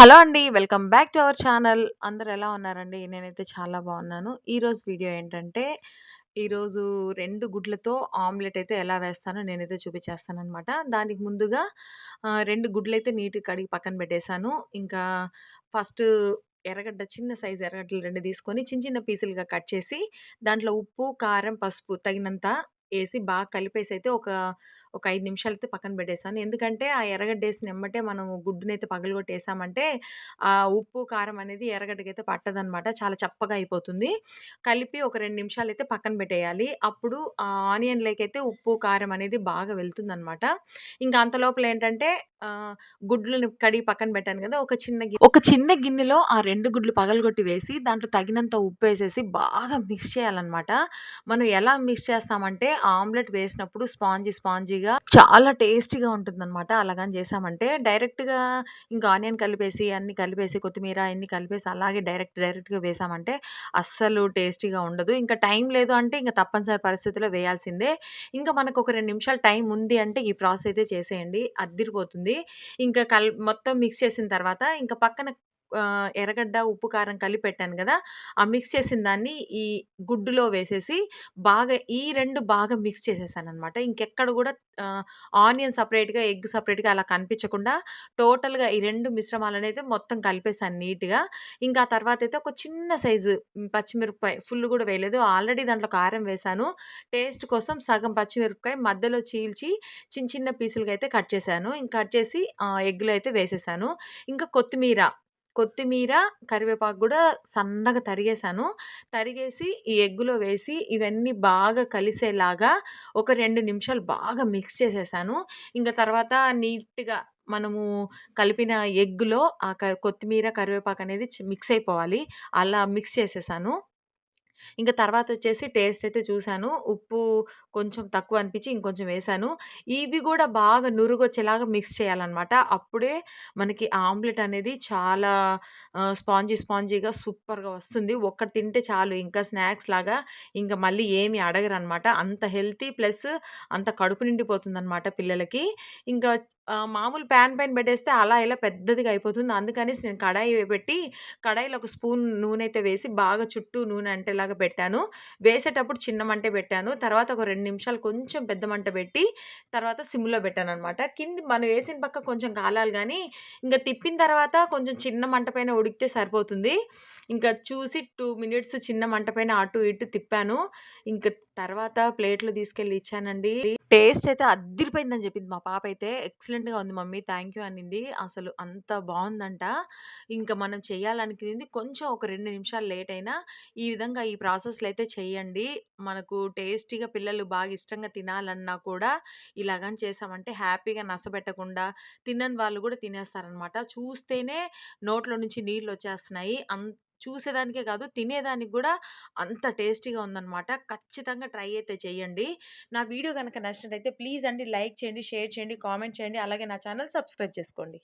Hello అండి. Welcome back to our channel. అందరు ఎలా ఉన్నారండి? నేనైతే చాలా బాగున్నాను. ఈరోజు వీడియో ఏంటంటే, ఈరోజు రెండు గుడ్లతో ఆమ్లెట్ అయితే ఎలా వేస్తానో నేనైతే చూపించేస్తాననమాట. దానికి ముందుగా రెండు గుడ్లు అయితే నీట్‌గా కడిగి పక్కన పెట్టేసాను. ఇంకా ఫస్ట్ ఎర్రగడ్డ చిన్న సైజ్ ఎర్రగడ్డలు రెండు తీసుకొని చిన్న చిన్న పీసులుగా కట్ చేసి, దాంట్లో ఉప్పు, కారం, పసుపు తగినంత వేసి బాగా కలిపేసి అయితే ఒక, ఒక 5 నిమిషాలైతే పక్కన పెట్టేసాను. ఎందుకంటే ఆ ఎర్రగడ్డేసిన ఎమ్మటే మనం గుడ్డునైతే పగలగొట్టేసామంటే, ఆ ఉప్పు, కారం అనేది ఎర్రగడ్డకైతే పట్టదనమాట. చాలా చప్పగా అయిపోతుంది. కలిపి ఒక రెండు నిమిషాలు అయితే పక్కన పెట్టేయాలి. అప్పుడు ఆ ఆనియన్‌లోకైతే ఉప్పు, కారం అనేది బాగా వెళ్తుందనమాట. ఇంకా అంతలోపల ఏంటంటే గుడ్లను కడిగి పక్కన పెట్టాను కదా! ఒక చిన్న గి ఒక చిన్న గిన్నెలో ఆ రెండు గుడ్లు పగలగొట్టి వేసి, దాంట్లో తగినంత ఉప్పు వేసేసి బాగా మిక్స్ చేయాలన్నమాట మనం ఎలా మిక్స్ చేస్తామంటే, ఆమ్లెట్ వేసినప్పుడు స్పాంజీ స్పాంజీగా చాలా టేస్టీగా ఉంటుందనమాట. అలాగని చేశామంటే, డైరెక్ట్‌గా ఇంకా ఆనియన్ కలిపేసి, అన్ని కలిపేసి, కొత్తిమీర అన్ని కలిపేసి అలాగే డైరెక్ట్ డైరెక్ట్‌గా వేసామంటే, అస్సలు టేస్టీగా ఉండదు. ఇంకా టైం లేదు అంటే, ఇంకా తప్పనిసరి పరిస్థితిలో వేయాల్సిందే. ఇంకా మనకు ఒక రెండు నిమిషాలు టైం ఉంది అంటే, ఈ ప్రాసెస్ అయితే చేసేయండి. అద్దిరిపోతుంది. ఇంకా కల్ మొత్తం మిక్స్ చేసిన తర్వాత, ఇంకా పక్కన ఎర్రగడ్డ, ఉప్పు, కారం కలిపి పెట్టాను కదా ఆ మిక్స్ చేసిన దాన్ని ఈ గుడ్డులో వేసేసి, బాగా ఈ రెండు బాగా మిక్స్ చేసేసాననమాట. ఇంకెక్కడ కూడా ఆనియన్ సపరేట్గా ఎగ్ సపరేట్గా అలా కనిపించకుండా టోటల్‌గా ఈ 2 మిశ్రమాలనైతే మొత్తం కలిపేసాను నీట్‌గా. ఇంకా తర్వాత అయితే ఒక చిన్న సైజు పచ్చిమిరపకాయ ఫుల్ కూడా వేయలేదు. ఆల్రెడీ దాంట్లో కారం వేశాను. టేస్ట్ కోసం సగం పచ్చిమిరపకాయ మధ్యలో చీల్చి చిన్న చిన్న పీసులుగా అయితే కట్ చేశాను. ఇంక కట్ చేసి ఎగ్‌లో అయితే వేసేసాను. ఇంకా కొత్తిమీర, కొత్తిమీర, కరివేపాకు కూడా సన్నగా తరిగేసాను. తరిగేసి ఈ ఎగ్గులో వేసి ఇవన్నీ బాగా కలిసేలాగా ఒక రెండు నిమిషాలు బాగా మిక్స్ చేసేసాను. ఇంకా తర్వాత నీట్‌గా మనము కలిపిన ఎగ్‌లో ఆ క కొత్తిమీర, కరివేపాకు అనేది చి మిక్స్ అయిపోవాలి. అలా మిక్స్ చేసేసాను. ఇంక తర్వాతొచ్చేసి టేస్ట్ అయితే చూశాను ఉప్పు కొంచెం తక్కువ అనిపించి ఇంకొంచెం వేశాను. ఇవి గూడా బాగా నురుగొచ్చేలాగా మిక్స్ చేయాలనమాట. అప్పుడే మనకి ఆమ్లెట్ అనేది చాలా ఆహ్, స్పాంజీ స్పాంజీగా సూపర్‌గా వస్తుంది. ఒక్కటి తింటే చాలు ఇంకా స్నాక్స్‌లాగా ఇంక మళ్ళీ ఏమి అడగరనమాట. అంత హెల్తీ ప్లస్ అంత కడుపు నిండిపోతుందనమాట పిల్లలకి. ఇంకా ఆహ్, మామూలు పాన్ పైన పెట్టేస్తే అలా ఇలా పెద్దదిగా అయిపోతుంది. అందుకనేసి నేను కడాయి పెట్టి, కడాయిలో ఒక స్పూన్ నూనె అయితే వేసి బాగా చుట్టూ నూనె అంటేలాగా పెట్టాను. వేసేటప్పుడు చిన్న మంట పెట్టాను. తర్వాత ఒక రెండు నిమిషాలు కొంచెం పెద్ద మంట పెట్టి, తర్వాత సిమ్‌లో పెట్టాను అనమాట కింది మనం వేసిన పక్క కొంచెం కాలాలు కానీ ఇంకా తిప్పిన తర్వాత కొంచెం చిన్న మంట పైన ఉడికితే సరిపోతుంది. ఇంకా చూసి టూ మినిట్స్ చిన్న మంట పైన అటు ఇటు తిప్పాను. ఇంకా తర్వాత ప్లేట్లు తీసుకెళ్ళి ఇచ్చానండి. టేస్ట్ అయితే అద్దిరిపోయిందని చెప్పింది మా పాప అయితే ఎక్సలెంట్‌గా ఉంది మమ్మీ థాంక్ యూ అనింది. అసలు అంత బావుందంట. ఇంక మనం చేయాలనుకునింది కొంచెం ఒక 2 నిమిషాలు లేట్ అయినా, ఈ విధంగా ఈ ప్రాసెస్‌లో అయితే చేయండి. మనకు టేస్టీగా పిల్లలు బాగా ఇష్టంగా తినాలన్నా కూడా ఇలా గాని చేశామంటే హ్యాపీగా నసబెట్టకుండా తినని వాళ్ళు గూడా తినేస్తారనమాట. చూస్తేనే నోట్లో నుంచి నీళ్ళొచ్చేస్తున్నాయి. అంత చూసేదానికే కాదు తినేదానికి కూడా అంత టేస్టీగా ఉందనమాట. ఖచ్చితంగా ట్రై అయితే చేయండి. నా వీడియో కనుక నచ్చినట్టయితే ప్లీజ్ అండి లైక్ చేయండి, షేర్ చేయండి, కామెంట్ చేయండి. అలాగే నా ఛానల్ సబ్స్క్రైబ్ చేసుకోండి.